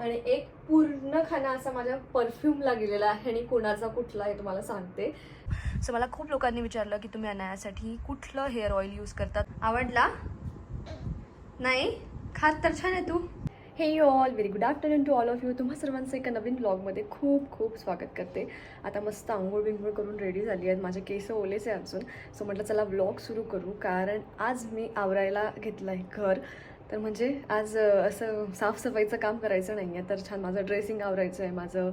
आणि एक पूर्ण खाना असा माझ्या परफ्यूमला गेलेला आहे आणि कोणाचा कुठला आहे तुम्हाला सांगते. सो मला खूप लोकांनी विचारलं की तुम्ही अनायासाठी कुठलं हेअर ऑइल यूज करतात? आवडला? नाही? खात तर छान आहे तू. Hey you all very good afternoon to all of you तुम्हा सर्वांचं एका नवीन ब्लॉगमध्ये खूप खूप स्वागत करते. आता मस्त आंघोळ बिंघोळ करून रेडी झाली आहेत. माझे केस ओलेच आहे अजून. सो म्हटलं चला ब्लॉग सुरू करू. कारण आज मी आवरायला घेतलं आहे घर. तर म्हणजे आज असं साफसफाईचं काम करायचं नाही आहे तर छान माझं ड्रेसिंग आवरायचं आहे माझं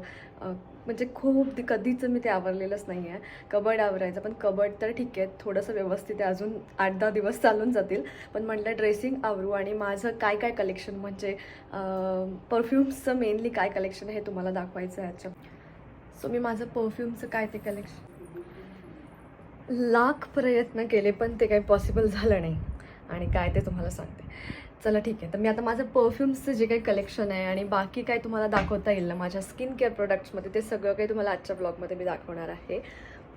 म्हणजे खूप ते- कधीच मी ते आवरलेलंच नाही आहे कबड आवरायचं. पण कबड तर ठीक. आहे थोडंसं व्यवस्थित आहे. अजून आठ दहा दिवस चालून जातील. पण म्हटलं ड्रेसिंग आवरू आणि माझं काय काय कलेक्शन? म्हणजे परफ्युम्सचं मेनली काय कलेक्शन आहे हे तुम्हाला दाखवायचं आहे आजच्या. सो मी माझं परफ्युमचं काय ते कलेक्शन? लाख प्रयत्न केले पण ते काही पॉसिबल झालं नाही. आणि काय ते तुम्हाला सांगते. चला ठीक आहे. तर मी आता माझं परफ्युम्सचं जे काही कलेक्शन आहे आणि बाकी काय तुम्हाला दाखवता येईल ना माझ्या स्किन केअर प्रोडक्ट्समध्ये ते सगळं काही तुम्हाला आजच्या ब्लॉगमध्ये मी दाखवणार आहे.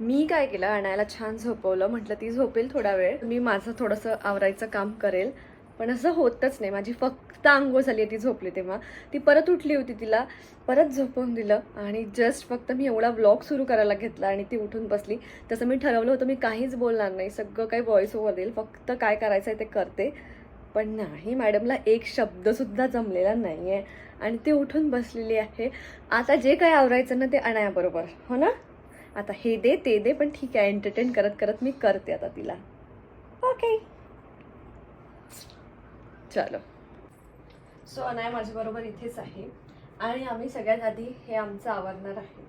मी काय केलं अनायला छान झोपवलं म्हटलं ती झोपेल थोडा वेळ. मी माझं थोडंसं आवरायचं काम करेल. पण असं होतच नाही. माझी फक्त आंघोळ झाली आहे ती झोपली तेव्हा. ती परत उठली होती तिला. परत झोपवून दिलं आणि जस्ट फक्त मी एवढा व्लॉग सुरू करायला घेतला आणि ती उठून बसली. तसं मी ठरवलं होतं मी काहीच बोलणार नाही. सगळं काही व्हॉइस ओव्हर देईल. फक्त काय करायचं आहे ते करते. पण नाही मॅडमला एक शब्दसुद्धा जमलेला नाही आहे आणि ती उठून बसलेली आहे. आता जे काय आवरायचं ना ते अनायाबरोबर हो ना? आता हे दे ते दे पण ठीक आहे एंटरटेन करत करत मी करते आता तिला. ओके चलो. सो अनाया माझ्याबरोबर इथेच आहे. आणि आम्ही सगळ्यात आधी हे आमचं आवरणार आहे.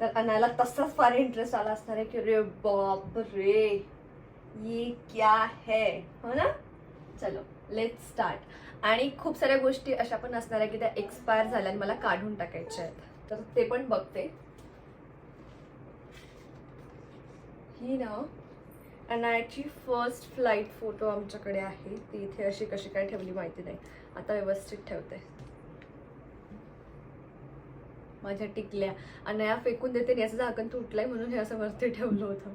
तर अनायाला तसाच फार इंटरेस्ट आला असणार आहे की रे बाप रे ये क्या है? हो ना? चलो. लेट स्टार्ट आणि खूप साऱ्या गोष्टी अशा पण असणार आहे की त्या एक्सपायर झाल्या आणि मला काढून टाकायच्या आहेत. तर ते पण बघते. ही ना अनायची फर्स्ट फ्लाईट फोटो आमच्याकडे आहे. ती इथे अशी कशी काय ठेवली माहिती नाही. आता व्यवस्थित ठेवते. माझ्या टिकल्या. अनया फेकून देते आणि याचं झाकण तुटलंय म्हणून हे असं वरती ठेवलं होतं.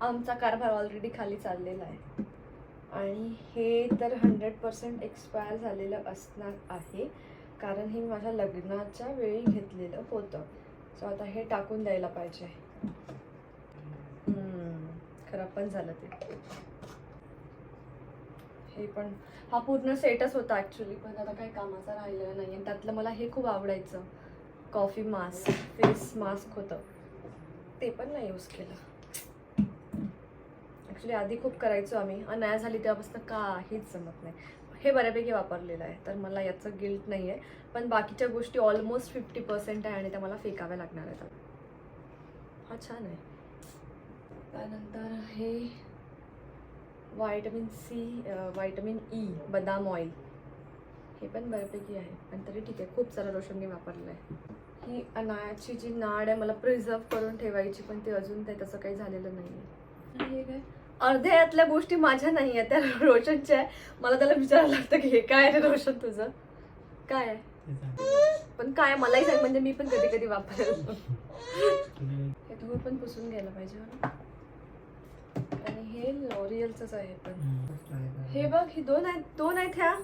आमचा कारभार ऑलरेडी खाली चाललेला आहे. आणि हे तर हंड्रेड पर्सेंट एक्सपायर झालेलं असणार आहे. कारण हे माझ्या लग्नाच्या वेळी घेतलेलं होतं. सो आता हे टाकून द्यायला पाहिजे. खराब पण झालं ते. हे पण हा पूर्ण सेटच होता ॲक्च्युली पण आता काही कामाचा राहिलेला नाही आणि त्यातलं मला हे खूप आवडायचं. कॉफी मास्क फेस मास्क होतं. ते पण नाही यूज केलं. ॲक्च्युली आधी खूप करायचो आम्ही. अनाया झाली तेव्हापासून काहीच जमत नाही. हे बऱ्यापैकी वापरलेलं आहे. तर मला याचं गिल्ट नाही आहे पण बाकीच्या गोष्टी ऑलमोस्ट फिफ्टी पर्सेंट आहे आणि त्या मला फेकाव्या लागणार आहेत. हा छान आहे. त्यानंतर हे व्हायटमिन सी व्हायटमिन ई बदाम ऑइल हे पण बऱ्यापैकी आहे. पण तरी ठीक आहे. खूप सारा लोशन मी वापरलं आहे. ही अनायाची जी नाड आहे मला प्रिझर्व करून ठेवायची पण ती अजून ते तसं काही झालेलं नाही आहे हे काय? अर्ध्या यातल्या गोष्टी माझ्या नाही आहेत त्या रोशनच्या आहे. मला त्याला विचारायला लागतं की हे काय आहे रे रोशन तुझं? काय आहे? पण काय मलाही सांग म्हणजे मी पण कधी कधी वापरेल हे धूळ पण पुसून घ्यायला पाहिजे हो ना? आणि हे लॉरियलच आहे पण. हे बघ ही दोन आहेत दोन आहेत ह्या.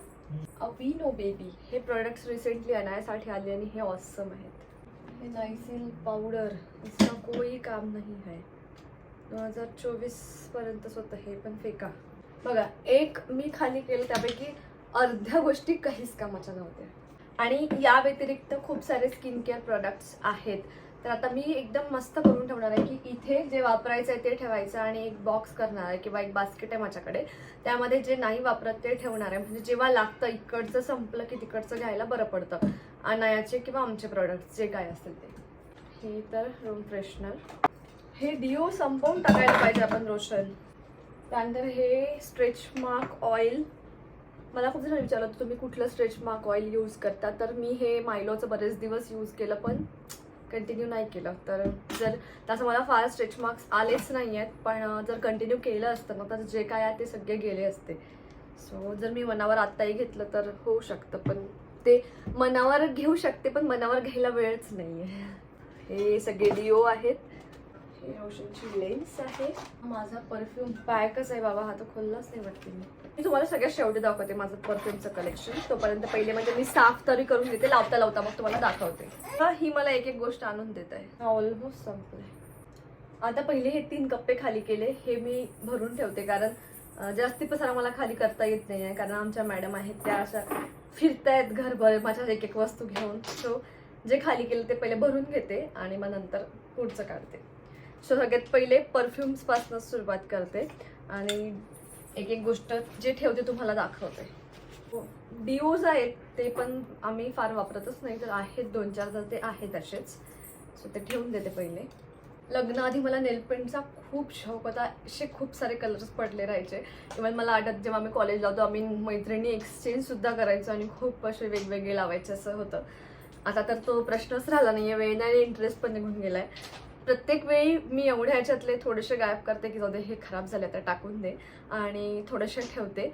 अविनो बेबी हे प्रोडक्ट्स रिसेंटली अनायासाठी आले आणि हे ऑसम आहेत. हे नायसिल पावडर इसका कोई काम नाही है दोन हजार चोवीसपर्यंतच होतं हे पण फेका. बघा एक मी खाली केलं त्यापैकी अर्ध्या गोष्टी काहीच कामाच्या नव्हत्या. आणि या व्यतिरिक्त खूप सारे स्किन केअर प्रोडक्ट्स आहेत. तर आता मी एकदम मस्त करून ठेवणार आहे की इथे जे वापरायचं आहे ते ठेवायचं आणि एक बॉक्स करणार आहे किंवा एक बास्केट आहे माझ्याकडे. त्यामध्ये जे नाही वापरत ते ठेवणार आहे. म्हणजे जेव्हा लागतं इकडचं संपलं की तिकडचं घ्यायला बरं पडतं. अनायाचे किंवा आमचे प्रोडक्ट्स जे काय असतील ते. हे तर रूम फ्रेशनर हे डिओ संपवून टाकायला पाहिजे आपण रोशन त्यानंतर हे स्ट्रेच मार्क ऑइल मला खूप जण विचारलं होतं तुम्ही कुठलं स्ट्रेच मार्क ऑइल यूज करता? तर मी हे मायलोचं बरेच दिवस यूज केलं पण कंटिन्यू नाही केलं. तर जर तसं मला फार स्ट्रेच मार्क्स आलेच नाही आहेत पण जर कंटिन्यू केलं असतं ना तर जे काय आहे ते सगळे गेले असते. सो जर मी मनावर आत्ताही घेतलं तर होऊ शकतं पण ते मनावर घेऊ शकते पण मनावर घ्यायला वेळच नाही आहे हे सगळे डिओ आहेत. हे रोशनची लेन्स आहे. माझा परफ्यूम पॅकच आहे बाबा हा तर खोललाच नाही वाटते मी मी तुम्हाला सगळ्यात शेवटी दाखवते माझं परफ्यूमचं कलेक्शन तोपर्यंत पहिले म्हणजे मी साफ तरी करून घेते लावता लावता मग तुम्हाला दाखवते. ही मला एक एक गोष्ट आणून देत आहे. ऑलमोस्ट संपलंय. आता पहिले हे तीन कप्पे खाली केले हे मी भरून ठेवते कारण जास्ती पसारा मला खाली करता येत नाही आहे. कारण आमच्या मॅडम आहेत त्या अशा फिरतायत घरभर माझ्या एक एक वस्तू घेऊन. सो जे खाली केलं ते पहिले भरून घेते आणि मग नंतर पुढचं काढते. सो सगळ्यात पहिले परफ्युम्सपासून सुरुवात करते. आणि एक एक गोष्ट जे ठेवते तुम्हाला दाखवते. डिओज आहेत ते पण आम्ही फार वापरतच नाही. तर आहेत दोन चार तर ते आहेत असेच. सो ते ठेवून देते पहिले. लग्नाआधी मला नेलपेंटचा खूप शौक होता. असे खूप सारे कलर्स पडले राहायचे. इव्हन मला आठवत जेव्हा आम्ही कॉलेजला होतो आम्ही मैत्रिणी एक्सचेंजसुद्धा करायचो आणि खूप असे वेगवेगळे लावायचे असं होतं. आता तर तो प्रश्नच राहिला नाही आहे वेळ नाही इंटरेस्ट पण निघून गेला आहे प्रत्येक वेळी मी एवढ्या ह्याच्यातले थोडेसे गायब करते की जाऊ दे हे खराब झाले तर टाकून दे आणि थोडेसे ठेवते.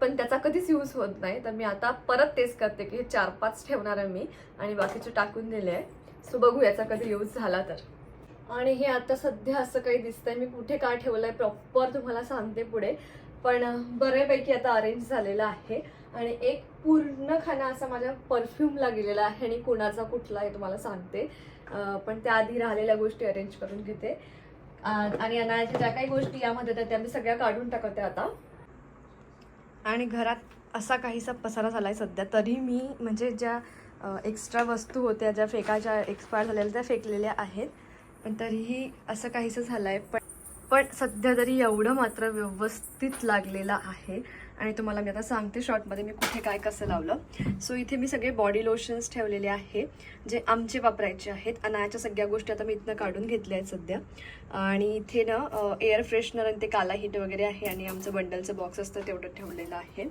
पण त्याचा कधीच यूज होत नाही. तर मी आता परत तेच करते की हे चार पाच ठेवणार आहे मी आणि बाकीचे टाकून दिले आहे. सो बघू याचा कधी यूज झाला तर. आणि हे आता सध्या असं काही दिसतंय. मी कुठे काय आहे प्रॉपर तुम्हाला सांगते पुढे. पण बऱ्यापैकी आता अरेंज झालेलं आहे. आणि एक पूर्ण खाना असा माझ्या परफ्यूमला गेलेला आहे आणि कुणाचा कुठला आहे तुम्हाला सांगते. पण त्याआधी राहिलेल्या गोष्टी अरेंज करून घेते. आणि अनायाच्या ज्या काही गोष्टी यामध्ये आहेत त्या मी सगळ्या काढून टाकते आता. आणि घरात असा काहीसा पसारा झाला आहे सध्या तरी मी म्हणजे ज्या एक्स्ट्रा वस्तू होत्या ज्या फेकाच्या एक्सपायर झालेल्या त्या फेकलेल्या आहेत. पण तरीही असं काहीसं झालं आहे पण पण सध्या तरी एवढं मात्र व्यवस्थित लागलेलं आहे. आणि तुम्हाला मी आता सांगते शॉर्टमध्ये मी कुठे काय कसं लावलं. सो इथे मी सगळे बॉडी लोशन्स ठेवलेले आहे जे आमचे वापरायचे आहेत. अनायाच्या सगळ्या गोष्टी आता मी इथनं काढून घेतल्या आहेत सध्या. आणि इथे ना एअर फ्रेशनर आणि ते काला हिट वगैरे आहे आणि आमचं बंडलचं बॉक्स असतं तेवढं ठेवलेलं आहे.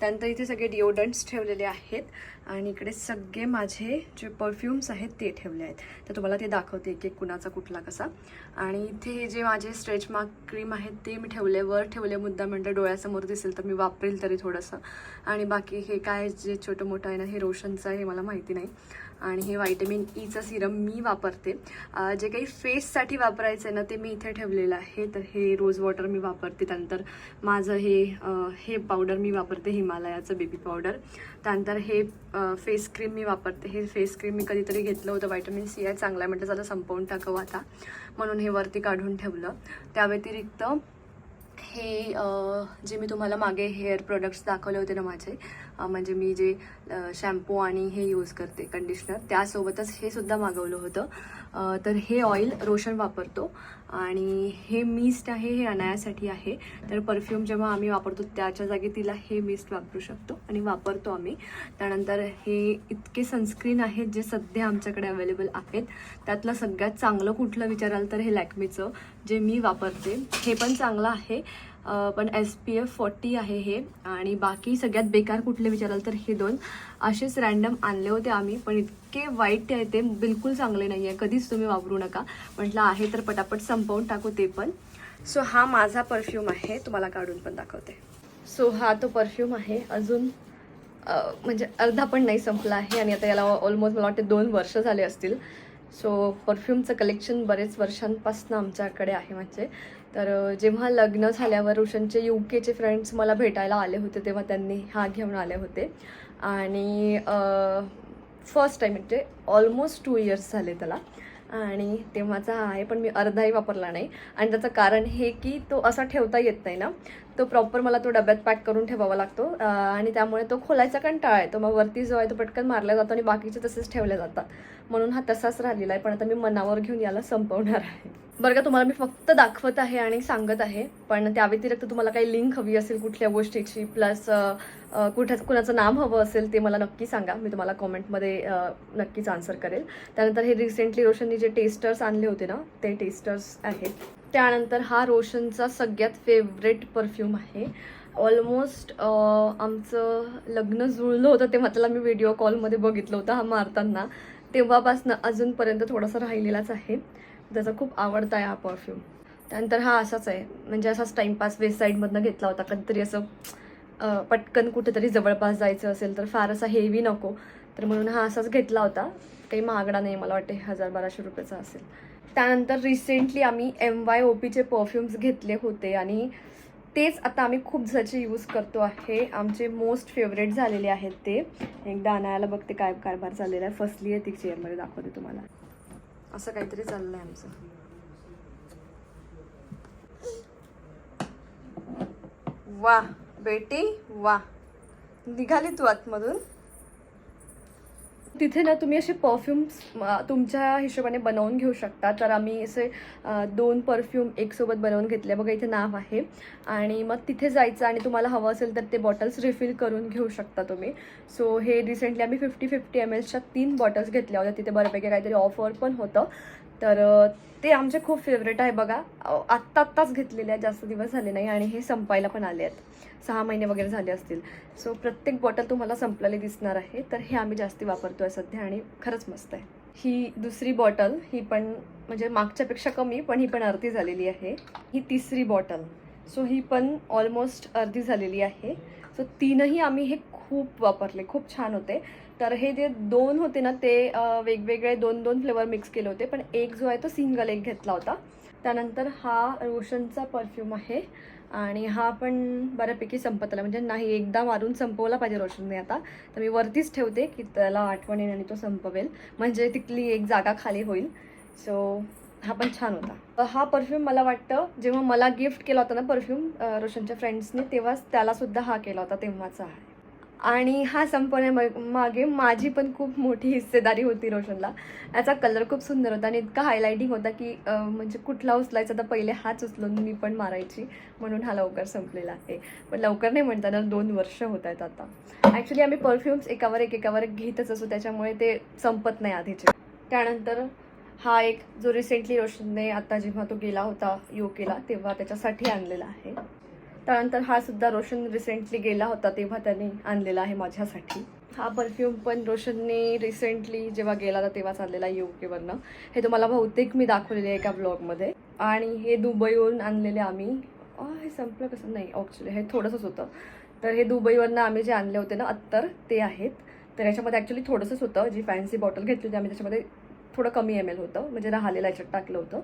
त्यानंतर इथे सगळे डिओडंट्स ठेवलेले आहेत आणि इकडे सगळे माझे जे परफ्युम्स आहेत ते ठेवले आहेत. तर तुम्हाला ते दाखवते एक एक कुणाचा कुठला कसा. आणि इथे जे माझे स्ट्रेच मार्क क्रीम आहेत ते मी ठेवले वर ठेवले मुद्दा म्हणलं डोळ्यासमोर दिसेल तर मी वापरेल तरी थोडंसं. आणि बाकी हे काय जे छोटं मोठं आहे ना हे रोशनचं आहे हे मला माहिती नाही. आणि हे व्हायटमिन ईचं सिरम मी वापरते. जे काही फेससाठी वापरायचं आहे ना ते मी इथे ठेवलेलं आहे. तर हे रोज वॉटर मी वापरते. त्यानंतर माझं हे हे पावडर मी वापरते हिमालयाचं बेबी पावडर. त्यानंतर हे फेस क्रीम मी वापरते. हे फेस क्रीम मी कधीतरी घेतलं होतं. व्हायटमिन सी आहे चांगलं आहे. म्हटलं चला संपवून टाकावं आता. म्हणून हे वरती काढून ठेवलं. त्या व्यतिरिक्त हे जे मी तुम्हाला मागे हेअर प्रोडक्ट्स दाखवले होते ना माझे म्हणजे मी जे शॅम्पू आणि हे यूज करते कंडिशनर त्यासोबतच हे सुद्धा मागवलं होतं. तर हे ऑइल रोशन वापरतो. आणि हे मिस्ट आहे हे अनायासाठी आहे. तर परफ्यूम जेव्हा आम्ही वापरतो त्याच्या जागी तिला हे मिस्ट वापरू शकतो आणि वापरतो आम्ही. त्यानंतर हे इतके सनस्क्रीन आहेत जे सध्या आमच्याकडे अवेलेबल आहेत. त्यातलं सगळ्यात चांगलं कुठलं विचाराल तर हे लॅक्मीचं जे मी वापरते. हे पण चांगलं आहे. पण एस पी एफ फोर्टी आहे हे. आणि बाकी सगळ्यात बेकार कुठले विचाराल तर हे दोन. असेच रॅन्डम आणले होते आम्ही पण इतके वाईट आहे ते बिलकुल चांगले नाही आहे कधीच तुम्ही वापरू नका. म्हटलं आहे तर पटापट संपवून टाकू ते पण. सो हा माझा परफ्यूम आहे. तुम्हाला काढून पण दाखवते. सो हा तो परफ्यूम आहे. अजून म्हणजे अर्धा पण नाही संपला आहे. आणि आता याला ऑलमोस्ट मला वाटते दोन वर्ष झाले असतील. सो परफ्यूमचं कलेक्शन बरेच वर्षांपासून आमच्याकडे आहे म्हणजे. तर जेव्हा लग्न झाल्यावर रोशनचे यू केचे फ्रेंड्स मला भेटायला आले होते तेव्हा त्यांनी हा घेऊन आले होते. आणि फर्स्ट टाईम म्हणजे ऑलमोस्ट टू इयर्स झाले त्याला. आणि तेव्हाचा हा आहे पण मी अर्धाही वापरला नाही. आणि त्याचं कारण हे की तो असा ठेवता येत नाही ना. तो प्रॉपर मला तो डब्यात पॅक करून ठेवावा लागतो. आणि त्यामुळे तो खोलायचा कंटाळा आहे. तो मग वरती जो आहे तो पटकन मारला जातो आणि बाकीचे तसेच ठेवले जातात. म्हणून हा तसाच राहिलेला आहे. पण आता मी मनावर घेऊन याला संपवणार आहे. बरं का तुम्हाला मी फक्त दाखवत आहे आणि सांगत आहे. पण त्या व्यतिरिक्त तुम्हाला काही लिंक हवी असेल कुठल्या गोष्टीची प्लस कुठं कुणाचं नाम हवं असेल ते मला नक्की सांगा. मी तुम्हाला कॉमेंटमध्ये नक्कीच आन्सर करेल. त्यानंतर हे रिसेंटली रोशननी जे टेस्टर्स आणले होते ना ते टेस्टर्स आहेत. त्यानंतर हा रोशनचा सगळ्यात फेवरेट परफ्यूम आहे. ऑलमोस्ट आमचं लग्न जुळलं होतं तेव्हा त्याला मी व्हिडिओ कॉलमध्ये बघितलं होतं हा मारताना. तेव्हापासनं अजूनपर्यंत थोडासा राहिलेलाच आहे. त्याचा खूप आवडता आहे हा परफ्यूम त्यानंतर हा असाच आहे. म्हणजे असाच टाईमपास वेस्ट साईडमधनं घेतला होता. कधीतरी असं पटकन कुठेतरी जवळपास जायचं असेल तर फार असा हेवी नको. तर म्हणून हा असाच घेतला होता. काही महागडा नाही मला वाटते हजार बाराशे रुपयाचा असेल. त्यानंतर रिसेंटली आम्ही एम वाय ओ पीचे परफ्युम्स घेतले होते आणि तेच आता आम्ही खूप दिवसाचे यूज करतो आहे. आमचे मोस्ट फेवरेट झालेले आहेत ते. एकदा आणायला बघते काय कारभार चाललेला आहे. फसली आहे ती चेअरमध्ये दाखवते तुम्हाला. असं काहीतरी चाललं आहे आमचं. वा बेटी वा निघाली तू आतमधून. तिथे ना तुम्ही असे परफ्युम्स तुमच्या हिशोबाने बनवून घेऊ शकता. तर आम्ही असे दोन परफ्यूम एकसोबत बनवून घेतले. बघा इथे नाव आहे. आणि मग तिथे जायचं आणि तुम्हाला हवं असेल तर ते बॉटल्स रिफिल करून घेऊ शकता तुम्ही. सो हे रिसेंटली आम्ही फिफ्टी फिफ्टी एम एलच्या तीन बॉटल्स घेतल्या होत्या. तिथे बऱ्यापैकी काहीतरी ऑफर पण होतं. तर ते आमचे खूप फेवरेट आहे बघा. आत्ता आत्ताच घेतलेले आहेत. जास्त दिवस झाले नाही आणि हे संपायला पण आले आहेत. सहा महिने वगैरे झाले असतील. सो प्रत्येक बॉटल तुम्हाला संपलेली दिसणार आहे. तर हे आम्ही जास्ती वापरतो आहे सध्या आणि खरंच मस्त आहे. ही दुसरी बॉटल ही पण म्हणजे मागच्यापेक्षा कमी पण ही पण अर्धी झालेली आहे. ही तिसरी बॉटल सो ही पण ऑलमोस्ट अर्धी झालेली आहे. सो तीनही आम्ही हे खूप वापरले खूप छान होते. तर हे जे दोन होते ना ते वेगवेगळे दोन दोन फ्लेवर मिक्स केले होते. पण एक जो आहे तो सिंगल एक घेतला होता. त्यानंतर हा रोशनचा परफ्यूम आहे. आणि हा पण बऱ्यापैकी संपत आला म्हणजे नाही एकदा मारून संपवला पाहिजे रोशनने आता. तर मी वरतीच ठेवते की त्याला आठवण येईल आणि तो संपवेल. म्हणजे तिथली एक जागा खाली होईल. सो हा पण छान होता. हा परफ्यूम मला वाटतं जेव्हा मला गिफ्ट केला होता ना परफ्यूम रोशनच्या फ्रेंड्सने तेव्हाच त्यालासुद्धा हा केला होता. तेव्हाचा आहे. आणि हा संपवण्या मागे माझी पण खूप मोठी हिस्सेदारी होती रोशनला. याचा कलर खूप सुंदर होता आणि इतका हायलायटिंग होता की म्हणजे कुठला उचलायचा तर पहिले हाच उचलून मी पण मारायची म्हणून हा लवकर संपलेला आहे. पण लवकर नाही म्हणता दोन वर्ष होत आहेत आता. ॲक्च्युली आम्ही परफ्युम्स एकावर एक एकावर एक घेतच असू त्याच्यामुळे ते संपत नाही आधीचे. त्यानंतर हा एक जो रिसेंटली रोशनने आता जेव्हा तो गेला होता यू केला तेव्हा त्याच्यासाठी आणलेला आहे. त्यानंतर हा सुद्धा रोशन रिसेंटली गेला होता तेव्हा त्याने आणलेला आहे माझ्यासाठी. हा परफ्यूम पण रोशनने रिसेंटली जेव्हा गेला होता तेव्हाच आणलेला यू केवरनं हे तुम्हाला बहुतेक मी दाखवलेले आहे एका ब्लॉगमध्ये आणि हे दुबईवरून आणलेले आम्ही हे संपलं कसं? नाही ॲक्च्युली हे थोडंसंच होतं. तर हे दुबईवरनं आम्ही जे आणले होते ना अत्तर ते आहेत. तर याच्यामध्ये ॲक्च्युली थोडंसंच होतं. जी फॅन्सी बॉटल घेतली होती आम्ही त्याच्यामध्ये थोडं कमी एम एल होतं. म्हणजे राहिलेलं याच्यात टाकलं होतं.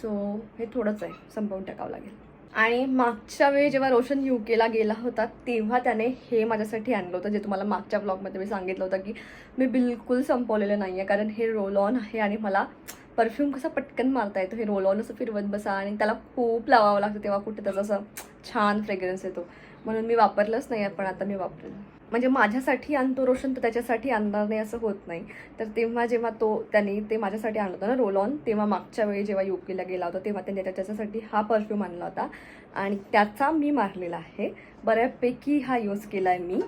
सो हे थोडंच आहे. संपवून टाकावं लागेल. आणि मागच्या वेळी जेव्हा रोशन यू केला गेला होता तेव्हा त्याने हे माझ्यासाठी आणलं होतं जे तुम्हाला मागच्या ब्लॉगमध्ये मी सांगितलं होतं की मी बिलकुल संपवलेलं नाही आहे कारण हे रोल ऑन आहे आणि मला परफ्यूम कसा पटकन मारता येतो हे रोल ऑन असं फिरवत बसा आणि त्याला खूप लावावं लागतं तेव्हा कुठे त्याचा असं छान फ्रेग्रन्स येतो. म्हणून मी वापरलंच नाही आहे पण आता मी वापरेल. म्हणजे माझ्यासाठी आणतो रोशन तर त्याच्यासाठी आणणार नाही असं होत नाही. तर तेव्हा जेव्हा तो त्याने ते माझ्यासाठी आणलं होतं ना रोल ऑन तेव्हा मागच्या वेळी जेव्हा युकेला गेला होता तेव्हा त्याने त्याच्यासाठी हा परफ्यूम आणला होता. आणि त्याचा मी मारलेला आहे. बऱ्यापैकी हा यूज केला आहे मी.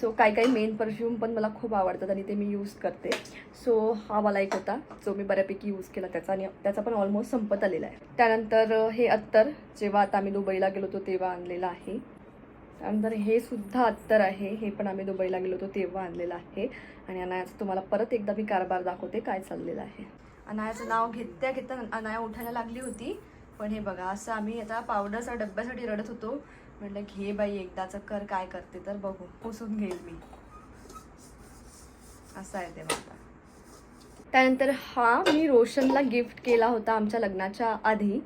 सो काही काही मेन परफ्यूम पण मला खूप आवडतात आणि ते मी यूज करते. सो हा मला एक होता जो मी बऱ्यापैकी यूज केला त्याचा आणि त्याचा पण ऑलमोस्ट संपत आलेला आहे. त्यानंतर हे अत्तर जेव्हा आता आम्ही दुबईला गेलो होतो तेव्हा आणलेलं आहे. त्यानंतर हे सुद्धा अत्तर आहे. हे पण आम्ही दुबईला गेलो होतो तेव्हा आणलेलं आहे. आणि अनायाचं तुम्हाला परत एकदा मी कारभार दाखवते काय चाललेलं आहे. अनायाचं नाव घेत्या घेता अनाया उठायला लागली होती. पण हे बघा असं आम्ही आता पावडरचा डब्यासाठी रडत होतो. म्हटलं घे बाई एकदाचं कर काय करते तर बघू. पुसून घेईल मी. असं आहे ते माझा. त्यानंतर हा मी रोशनला गिफ्ट केला होता आमच्या लग्नाच्या आधी.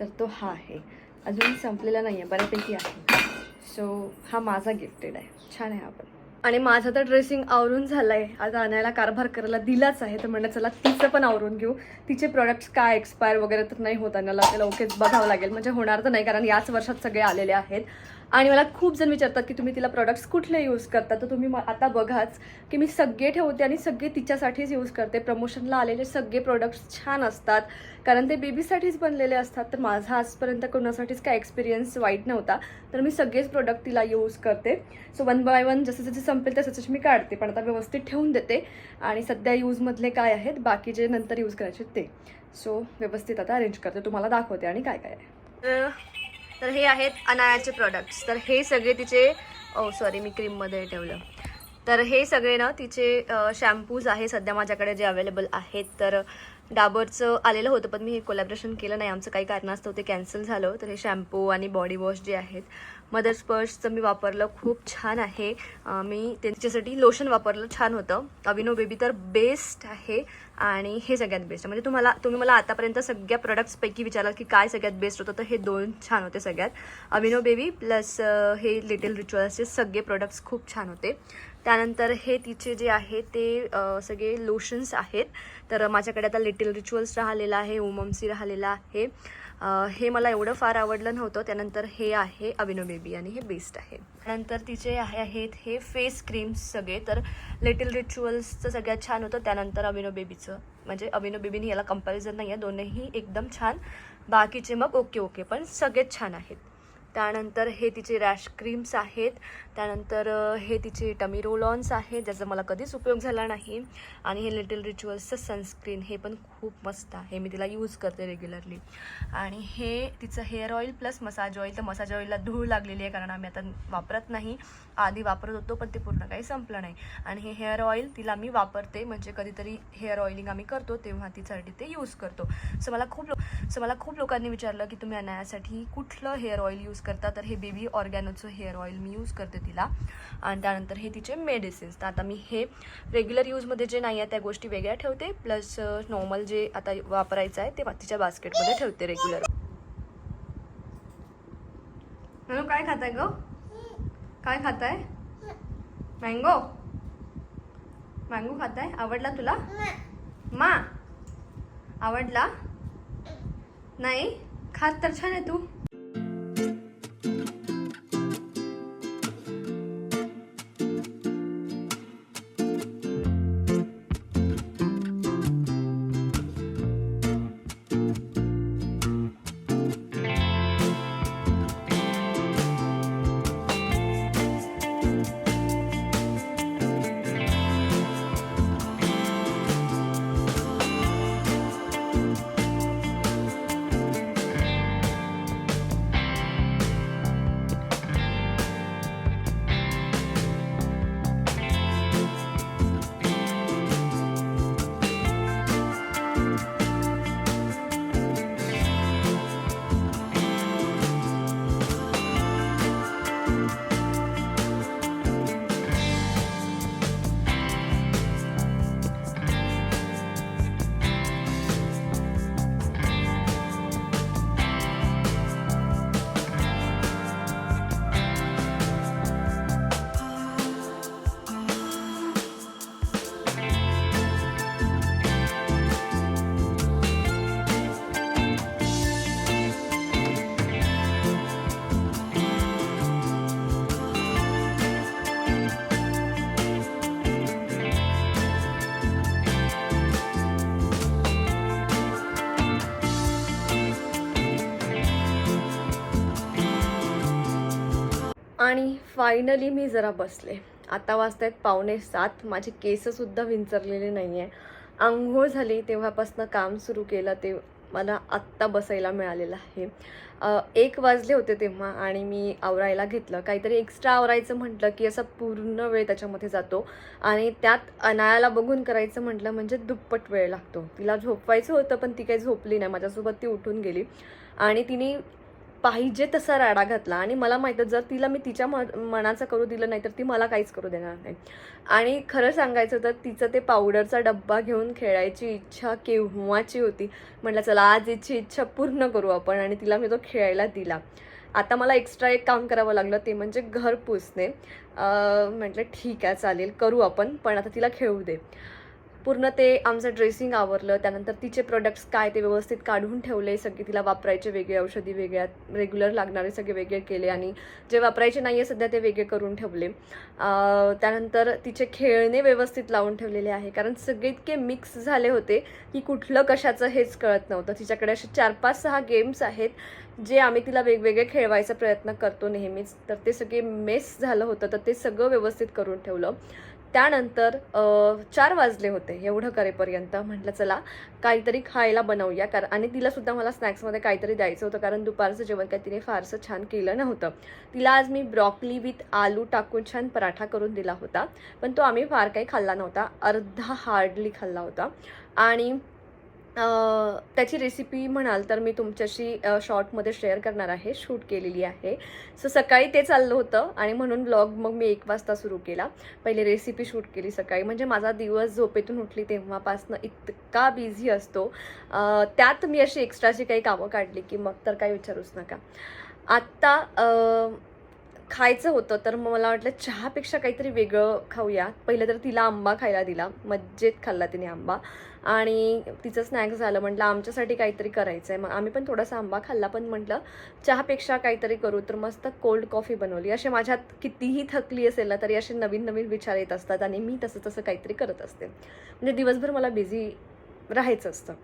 तर तो हा आहे. अजून संपलेला नाही आहे बऱ्यापैकी आहे. सो हा माझा गिफ्टेड आहे. छान आहे आपण आणि माझं तर ड्रेसिंग आवरून झालं आहे आता आणायला कारभार करायला दिलाच आहे. तर म्हणलं चला तिचं पण आवरून घेऊ. तिचे प्रॉडक्ट्स काय एक्सपायर वगैरे तर नाही होत आणि त्याला ओकेच बघावं लागेल. म्हणजे होणार तर नाही कारण याच वर्षात सगळे आलेले आहेत. आणि मला खूप जण विचारतात की तुम्ही तिला प्रॉडक्ट्स कुठले यूज करता? तर तुम्ही म- आता बघाच की मी सगळे ठेवते आणि सगळे तिच्यासाठीच यूज करते. प्रमोशनला आलेले सगळे प्रोडक्ट्स छान असतात. कारण ते बेबीसाठीच बनलेले असतात. तर माझा आजपर्यंत कोणासाठीच काय एक्सपिरियन्स वाईट नव्हता. तर मी सगळेच प्रोडक्ट तिला यूज करते. सो वन बाय वन जसं जसे संपेल तसं तसे मी काढते. पण आता व्यवस्थित ठेवून देते. आणि सध्या यूजमधले काय आहेत? बाकी जे नंतर यूज करायचे ते. सो व्यवस्थित आता अरेंज करते. तुम्हाला दाखवते आणि काय काय आहे. तर हे आहेत अनायाचे प्रोडक्ट्स तर हे सगळे तिचे ओ सॉरी मी क्रीममध्ये ठेवलं. तर हे सगळे ना तिचे शॅम्पूज आहे. सध्या माझ्याकडे जे अवेलेबल आहेत तर डाबरचं आलेलं होतं पण मी हे कोलॅबरेशन केलं नाही. आमचं काही कारणास्तव ते कॅन्सल झालं. तर हे शॅम्पू आणि बॉडी वॉश जे आहेत मदर्स पर्सचं मी वापरलं खूप छान आहे. मी त्यांच्यासाठी लोशन वापरलं छान होतं. अविनो बेबी तर बेस्ट आहे आणि हे सगळ्यात बेस्ट म्हणजे तुम्हाला तुम्ही मला आतापर्यंत सगळ्या प्रोडक्ट्सपैकी विचाराल की काय सगळ्यात बेस्ट होतं तर हे दोन छान होते सगळ्यात. अविनो बेबी प्लस हे लिटिल रिच्युअल्सचे सगळे प्रोडक्ट्स खूप छान होते. त्यानंतर हे तिचे जे आहे ते सगळे लोशन्स आहेत. तर माझ्याकडे आता लिटिल रिच्युअल्स राहिलेला आहे ओममसी राहिलेला आहे. हे मला एवढं फार आवडलं नव्हतं. त्यानंतर हे आहे अविनो बेबी आणि हे बेस्ट आहे. त्यानंतर तिचे आहे आहेत हे फेस क्रीम्स सगळे. तर लिटिल रिच्युअल्सचं सगळ्यात छान होतं. त्यानंतर अविनो बेबीचं. म्हणजे अविनो बेबीनी याला कंपॅरिझन नाही आहे दोन्ही एकदम छान. बाकीचे मग ओके ओके पण सगळेच छान आहेत. त्यानंतर हे तिचे रॅश क्रीम्स आहेत. त्यानंतर हे तिचे टमी रोलॉन्स आहे ज्याचा मला कधीच उपयोग झाला नाही. आणि हे लिटिल रिच्युअल्सचं सनस्क्रीन हे पण खूप मस्त आहे. मी तिला यूज करते रेग्युलरली आणि हे तिचं hair oil plus massage oil तर मसाज ऑइलला धूळ लागलेली आहे कारण आम्ही आता वापरत नाही. आधी वापरत होतो पण ते पूर्ण काही संपलं नाही. आणि हे हेअर ऑइल तिला मी वापरते. म्हणजे कधीतरी हेअर ऑइलिंग आम्ही करतो तेव्हा तिच्यासाठी ते यूज करतो. सो मला खूप लो सो मला खूप लोकांनी विचारलं की तुम्ही अनायासाठी कुठलं हेअर ऑइल यूज करता? तर हे बेबी ऑर्गॅनोचं हेअर ऑइल मी यूज करते. तिला. आणि त्यानंतर हे तिचे मेडिसिन्स तर आता मी हे रेग्युलर यूजमध्ये जे नाही आहे त्या गोष्टी वेगळ्या ठेवते. प्लस नॉर्मल जे आता वापरायचं आहे ते तिच्या बास्केटमध्ये ठेवते रेग्युलर म्हणून काय खाताय ग? काय खाताय? मँगो? मँगो खाताय? आवडला तुला? मा? आवडला? नाही? खात तर छान आहे तू. फायनली मी जरा बसले. आता वाजतायत पावणे सात. माझे केससुद्धा विंचरलेले नाही आहे आंघोळ झाली तेव्हापासनं काम सुरू केलं ते मला आत्ता बसायला मिळालेलं आहे. एक वाजले होते तेव्हा आणि मी आवरायला घेतलं. काहीतरी एक्स्ट्रा आवरायचं म्हटलं की असा पूर्ण वेळ त्याच्यामध्ये जातो. आणि त्यात अनायाला बघून करायचं म्हटलं म्हणजे दुप्पट वेळ लागतो. तिला झोपवायचं होतं पण ती काही झोपली नाही. माझ्यासोबत ती उठून गेली. आणि तिने पाहिजे तसा राडा घातला आणि मला माहीत जर तिला मी तिच्या म मनाचं करू दिलं नाही तर ती मला काहीच करू देणार नाही. आणि खरं सांगायचं तर तिचं ते पावडरचा डब्बा घेऊन खेळायची इच्छा केव्हाची होती? म्हटलं चला आज हिची इच्छा पूर्ण करू आपण. आणि तिला मी तो खेळायला दिला. आता मला एक्स्ट्रा एक काम करावं लागलं ते म्हणजे घर पुसणे. म्हटलं ठीक आहे चालेल करू आपण पण आता तिला खेळू दे. पूर्ण ते आमचं ड्रेसिंग आवरलं. त्यानंतर तिचे प्रोडक्ट्स काय ते व्यवस्थित काढून ठेवले. सगळे तिला वापरायचे वेगळे औषधी वेगळ्या रेग्युलर लागणारे सगळे वेगळे केले आणि जे वापरायचे नाही आहे सध्या ते वेगळे करून ठेवले. त्यानंतर तिचे खेळणे व्यवस्थित लावून ठेवलेले आहे. कारण सगळे इतके मिक्स झाले होते की कुठलं कशाचं हेच कळत नव्हतं. तिच्याकडे असे चार पाच सहा गेम्स आहेत जे आम्ही तिला वेगवेगळे खेळवायचा प्रयत्न करतो नेहमीच. तर ते सगळे मेस झालं होतं. तर ते सगळं व्यवस्थित करून ठेवलं. त्यानंतर चार वाजले होते एवढं करेपर्यंत. म्हटलं चला काहीतरी खायला बनवूया. कारण आणि तिलासुद्धा मला स्नॅक्समध्ये काहीतरी द्यायचं होतं कारण दुपारचं जेवण काय तिने फारसं छान केलं नव्हतं. तिला आज मी ब्रॉकली विथ आलू टाकून छान पराठा करून दिला होता पण तो आम्ही फार काही खाल्ला नव्हता. अर्धा हार्डली खाल्ला होता. आणि त्याची रेसिपी म्हणाल तर मी तुमच्याशी शॉर्टमध्ये शेअर करणार आहे. शूट केलेली आहे. सो सकाळी ते चाललं होतं आणि म्हणून ब्लॉग मग मी एक वाजता सुरू केला. पहिले रेसिपी शूट केली सकाळी. म्हणजे माझा दिवस झोपेतून उठली तेव्हापासनं इतका बिझी असतो. त्यात मी अशी एक्स्ट्राची काही कामं काढली की मग तर काही विचारूच नका. आत्ता खायचं होतं तर मग मला वाटलं चहापेक्षा काहीतरी वेगळं खाऊया. पहिलं तर तिला आंबा खायला दिला मज्जेत खाल्ला तिने आंबा. आणि तिचं स्नॅक्स झालं म्हटलं आमच्यासाठी काहीतरी करायचं आहे मग आम्ही पण थोडासा आंबा खाल्ला पण म्हटलं चहापेक्षा काहीतरी करू तर मस्त कोल्ड कॉफी बनवली. असे माझ्यात कितीही थकली असेल ना तरी असे नवीन नवीन विचार येत असतात आणि मी तसं तसं काहीतरी करत असते. म्हणजे दिवसभर मला बिझी राहायचं असतं.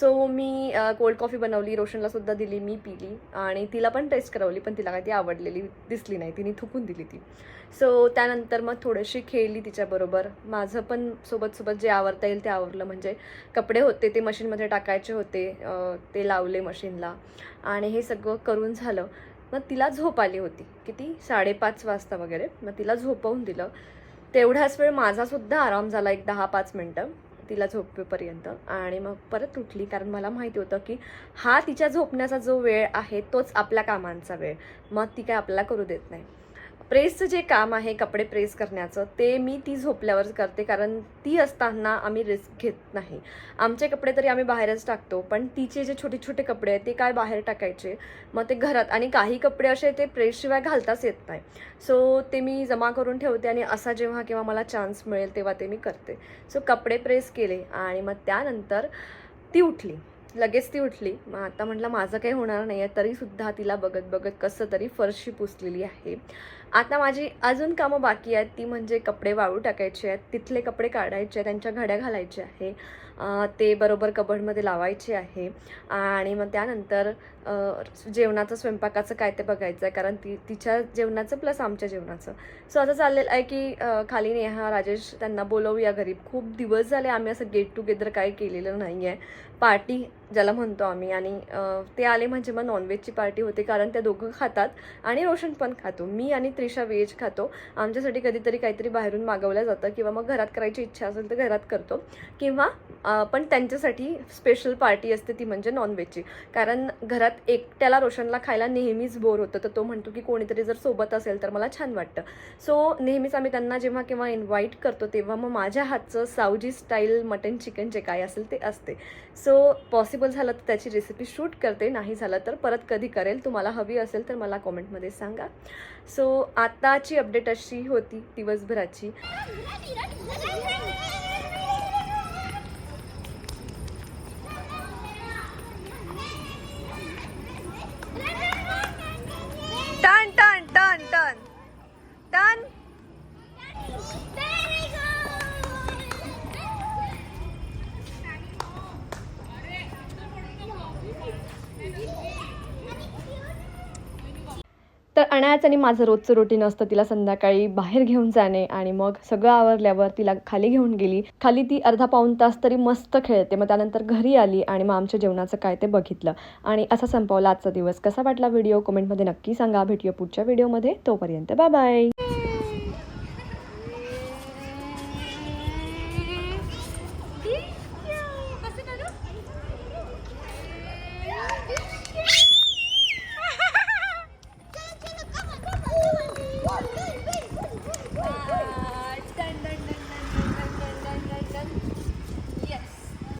सो मी कोल्ड कॉफी बनवली रोशनला सुद्धा दिली मी पिली आणि तिला पण टेस्ट करवली पण तिला काही ती आवडलेली दिसली नाही. तिने थुकून दिली ती. सो त्यानंतर मग थोडीशी खेळली तिच्याबरोबर. माझं पण सोबत सोबत जे आवरता येईल ते आवरलं. म्हणजे कपडे होते ते मशीनमध्ये टाकायचे होते ते लावले मशीनला आणि हे सगळं करून झालं. मग तिला झोप आली होती. किती? साडेपाच वाजता वगैरे. मग तिला झोपवून दिलं. तेवढाच वेळ माझासुद्धा आराम झाला एक दहा पाच मिनटं. तिला झोपेपर्यंत आणि मग परत उठली. कारण मला माहिती होतं की हा तिच्या झोपण्याचा जो वेळ आहे तोच आपल्या कामांचा वेळ. मग ती काय आपल्याला करू देत नाही. प्रेसचं जे काम आहे कपडे प्रेस करण्याचं ते मी ती झोपल्यावर करते कारण ती असताना आम्ही रिस्क घेत नाही. आमचे कपडे तरी आम्ही बाहेरच टाकतो पण तिचे जे छोटे छोटे कपडे आहेत ते काय बाहेर टाकायचे? मग ते घरात आणि काही कपडे असे ते प्रेसशिवाय घालताच येत नाही. सो ते मी जमा करून ठेवते आणि असा जेव्हा किंवा मला चान्स मिळेल तेव्हा ते मी करते. सो कपडे प्रेस केले आणि मग त्यानंतर ती उठली. लगेच ती उठली. मग आता म्हटलं माझं काही होणार नाही आहे तरीसुद्धा तिला बघत बघत कसं तरी फरशी पुसलेली आहे. आता माझी अजून कामं बाकी आहेत ती म्हणजे कपडे वाळू टाकायचे आहेत तिथले कपडे काढायचे आहेत त्यांच्या घड्या घालायचे आहे ते बरोबर कबडमध्ये लावायचे आहे. आणि मग त्यानंतर जेवणाचं स्वयंपाकाचं काय ते बघायचं आहे कारण ती तिच्या जेवणाचं प्लस आमच्या जेवणाचं. सो असं चाललेलं आहे की खाली नेहा राजेश त्यांना बोलवूया घरी. खूप दिवस झाले आम्ही असं गेट टुगेदर काही केलेलं नाही आहे पार्टी ज्याला म्हणतो आम्ही. आणि ते आले म्हणजे मग नॉनव्हेजची पार्टी होते कारण त्या दोघं खातात आणि रोशन पण खातो. मी आणि त्रिशा व्हेज खातो. आमच्यासाठी कधीतरी काहीतरी बाहेरून मागवलं जातं किंवा मग घरात करायची इच्छा असेल तर घरात करतो. किंवा पण त्यांच्यासाठी स्पेशल पार्टी असते ती म्हणजे नॉनव्हेजची कारण घरात एकट्याला रोशनला खायला नेहमीच बोर होतं. तर तो म्हणतो की कोणीतरी जर सोबत असेल तर मला छान वाटतं. सो नेहमीच आम्ही त्यांना जेव्हा केव्हा इन्व्हाइट करतो तेव्हा मग माझ्या हातचं सावजी स्टाईल मटन चिकन जे काय असेल ते असते. सो पॉसिबल झालं तर त्याची रेसिपी शूट करते नाही झालं तर परत कधी करेल. तुम्हाला हवी असेल तर मला कॉमेंटमध्ये सांगा. सो आताची अपडेट अशी होती दिवसभराची. टन टन टन टन. टन. तर अनायाच आणि माझं रोजचं रुटीन असतं तिला संध्याकाळी बाहेर घेऊन जाणे आणि मग सगळं आवरल्यावर तिला खाली घेऊन गेली. खाली ती अर्धा पाऊण तास तरी मस्त खेळते. मग त्यानंतर घरी आली आणि मग आमच्या जेवणाचं काय ते बघितलं. आणि असा संपवला आजचा दिवस. कसा वाटला व्हिडिओ? कमेंटमध्ये नक्की सांगा. भेटूया पुढच्या व्हिडिओमध्ये. तोपर्यंत बाय बाय.